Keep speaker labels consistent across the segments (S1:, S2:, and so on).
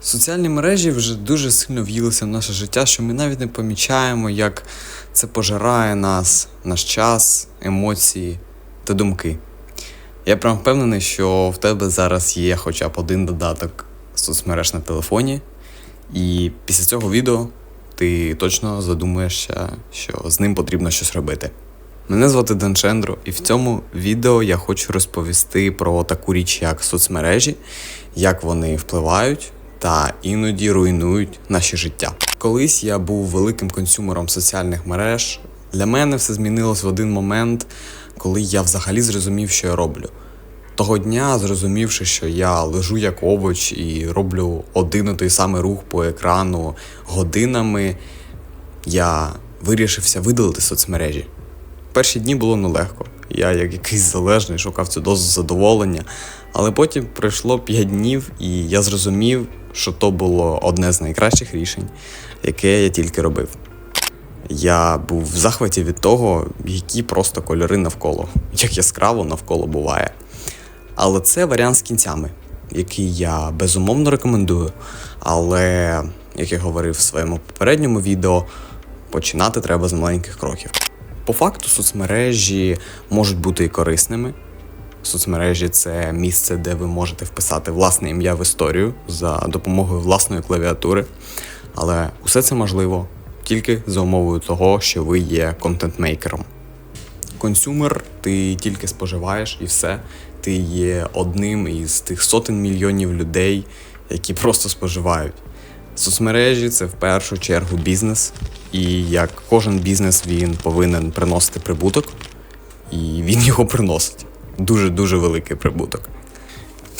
S1: Соціальні мережі вже дуже сильно в'їлися в наше життя, що ми навіть не помічаємо, як це пожирає нас, наш час, емоції та думки. Я прям впевнений, що в тебе зараз є хоча б один додаток соцмереж на телефоні, і після цього відео ти точно задумаєшся, що з ним потрібно щось робити. Мене звати Данчендро, і в цьому відео я хочу розповісти про таку річ, як соцмережі, як вони впливають та іноді руйнують наше життя. Колись я був великим консюмером соціальних мереж. Для мене все змінилось в один момент, коли я взагалі зрозумів, що я роблю. Того дня, зрозумівши, що я лежу як овоч і роблю один і той самий рух по екрану годинами, я вирішився видалити соцмережі. Перші дні було нелегко. Я, як якийсь залежний, шукав цю дозу задоволення. Але потім пройшло 5 днів, і я зрозумів, що то було одне з найкращих рішень, яке я тільки робив. Я був в захваті від того, які просто кольори навколо, як яскраво навколо буває. Але це варіант з кінцями, який я безумовно рекомендую. Але, як я говорив в своєму попередньому відео, починати треба з маленьких кроків. По факту, соцмережі можуть бути і корисними. Соцмережі це місце, де ви можете вписати власне ім'я в історію за допомогою власної клавіатури. Але усе це можливо тільки за умовою того, що ви є контент-мейкером. Консюмер ти тільки споживаєш і все. Ти є одним із тих сотень мільйонів людей, які просто споживають. Соцмережі це в першу чергу бізнес, і як кожен бізнес він повинен приносити прибуток, і він його приносить. Дуже-дуже великий прибуток.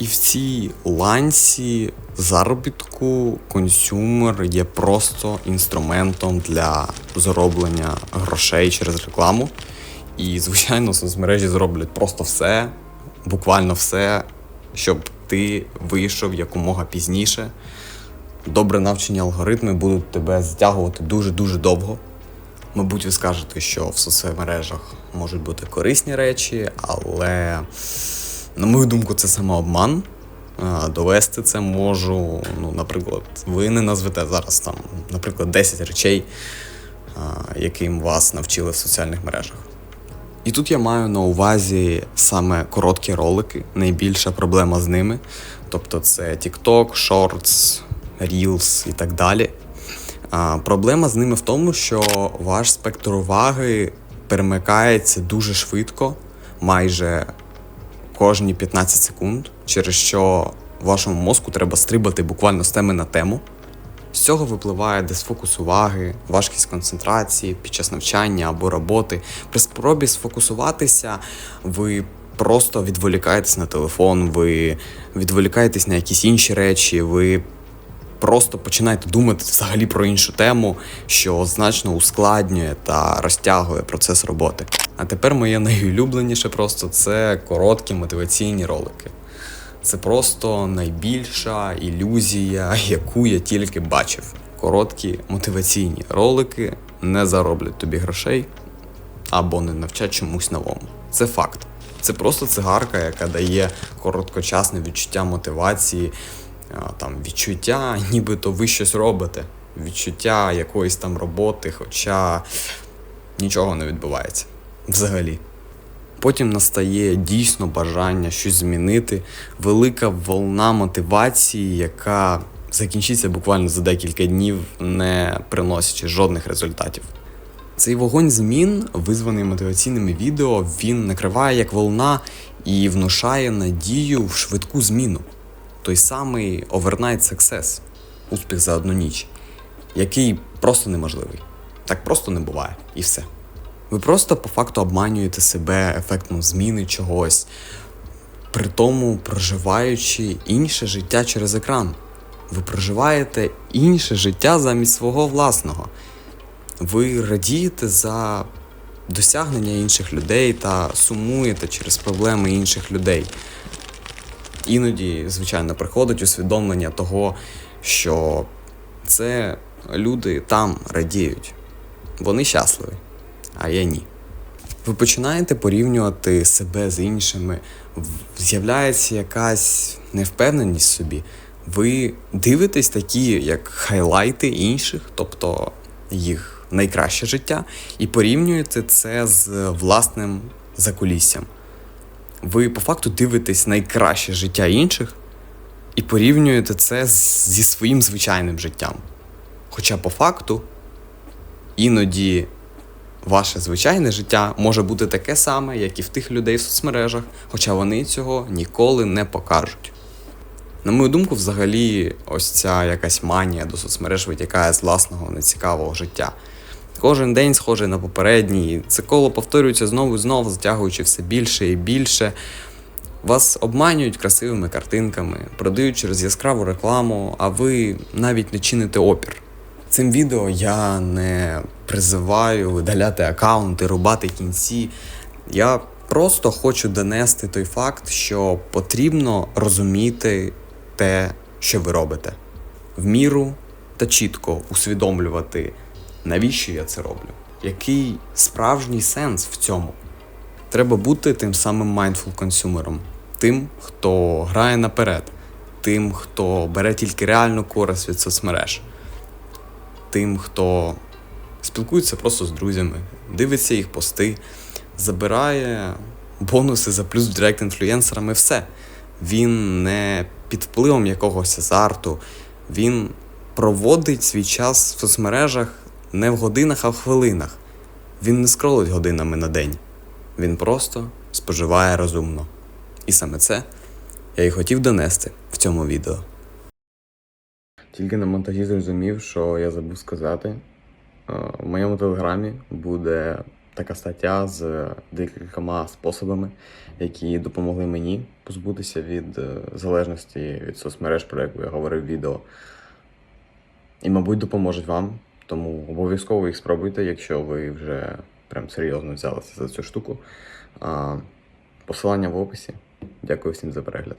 S1: І в цій ланці заробітку консюмер є просто інструментом для зароблення грошей через рекламу. І, звичайно, соцмережі зроблять просто все, буквально все, щоб ти вийшов якомога пізніше. Добре навчені алгоритми будуть тебе затягувати дуже-дуже довго. Мабуть, ви скажете, що в соцмережах можуть бути корисні речі, але, на мою думку, це самообман. Довести це можу. Ну, наприклад, ви не назвете зараз там, наприклад, 10 речей, яким вас навчили в соціальних мережах. І тут я маю на увазі саме короткі ролики, найбільша проблема з ними. Тобто це TikTok, Shorts, Reels і так далі. Проблема з ними в тому, що ваш спектр уваги перемикається дуже швидко, майже кожні 15 секунд, через що вашому мозку треба стрибати буквально з теми на тему. З цього випливає дисфокус уваги, важкість концентрації під час навчання або роботи. При спробі сфокусуватися ви просто відволікаєтесь на телефон, ви відволікаєтесь на якісь інші речі, ви просто починаєте думати взагалі про іншу тему, що значно ускладнює та розтягує процес роботи. А тепер моє найулюбленіше просто це короткі мотиваційні ролики. Це просто найбільша ілюзія, яку я тільки бачив. Короткі мотиваційні ролики не зароблять тобі грошей або не навчать чомусь новому. Це факт. Це просто цигарка, яка дає короткочасне відчуття мотивації, там відчуття, нібито ви щось робите, відчуття якоїсь там роботи, хоча нічого не відбувається взагалі. Потім настає дійсно бажання щось змінити, велика волна мотивації, яка закінчиться буквально за декілька днів, не приносячи жодних результатів. Цей вогонь змін, визваний мотиваційними відео, він накриває як волна і внушає надію в швидку зміну. Той самий overnight success, успіх за одну ніч, який просто неможливий. Так просто не буває, і все. Ви просто по факту обманюєте себе ефектом зміни чогось, при тому проживаючи інше життя через екран. Ви проживаєте інше життя замість свого власного. Ви радієте за досягнення інших людей та сумуєте через проблеми інших людей. Іноді, звичайно, приходить усвідомлення того, що це люди там радіють. Вони щасливі а я ні. Ви починаєте порівнювати себе з іншими, з'являється якась невпевненість в собі. Ви дивитесь такі, як хайлайти інших, тобто їх найкраще життя, і порівнюєте це з власним закуліссям. Ви по факту дивитесь найкраще життя інших і порівнюєте це зі своїм звичайним життям. Хоча по факту іноді ваше звичайне життя може бути таке саме, як і в тих людей в соцмережах, хоча вони цього ніколи не покажуть. На мою думку, взагалі, ось ця якась манія до соцмереж витікає з власного нецікавого життя. Кожен день схожий на попередній, це коло повторюється знову і знову, затягуючи все більше і більше. Вас обманюють красивими картинками, продають через яскраву рекламу, а ви навіть не чините опір. Цим відео я не призиваю видаляти аккаунти, рубати кінці. Я просто хочу донести той факт, що потрібно розуміти те, що ви робите, в міру та чітко усвідомлювати, навіщо я це роблю, який справжній сенс в цьому. Треба бути тим самим mindful консюмером, тим, хто грає наперед, тим, хто бере тільки реальну користь від соцмереж, тим, хто спілкується просто з друзями, дивиться їх пости, забирає бонуси за плюс директ інфлюенсерами, все. Він не під впливом якогось азарту, він проводить свій час в соцмережах не в годинах, а в хвилинах. Він не скролить годинами на день. Він просто споживає розумно. І саме це я і хотів донести в цьому відео. Тільки на монтажі зрозумів, що я забув сказати. Е, В моєму телеграмі буде така стаття з декількома способами, які допомогли мені позбутися від е, залежності від соцмереж, про яку я говорив в відео. І, мабуть, допоможуть вам. Тому обов'язково їх спробуйте, якщо ви вже прям серйозно взялися за цю штуку. Посилання в описі. Дякую всім за перегляд.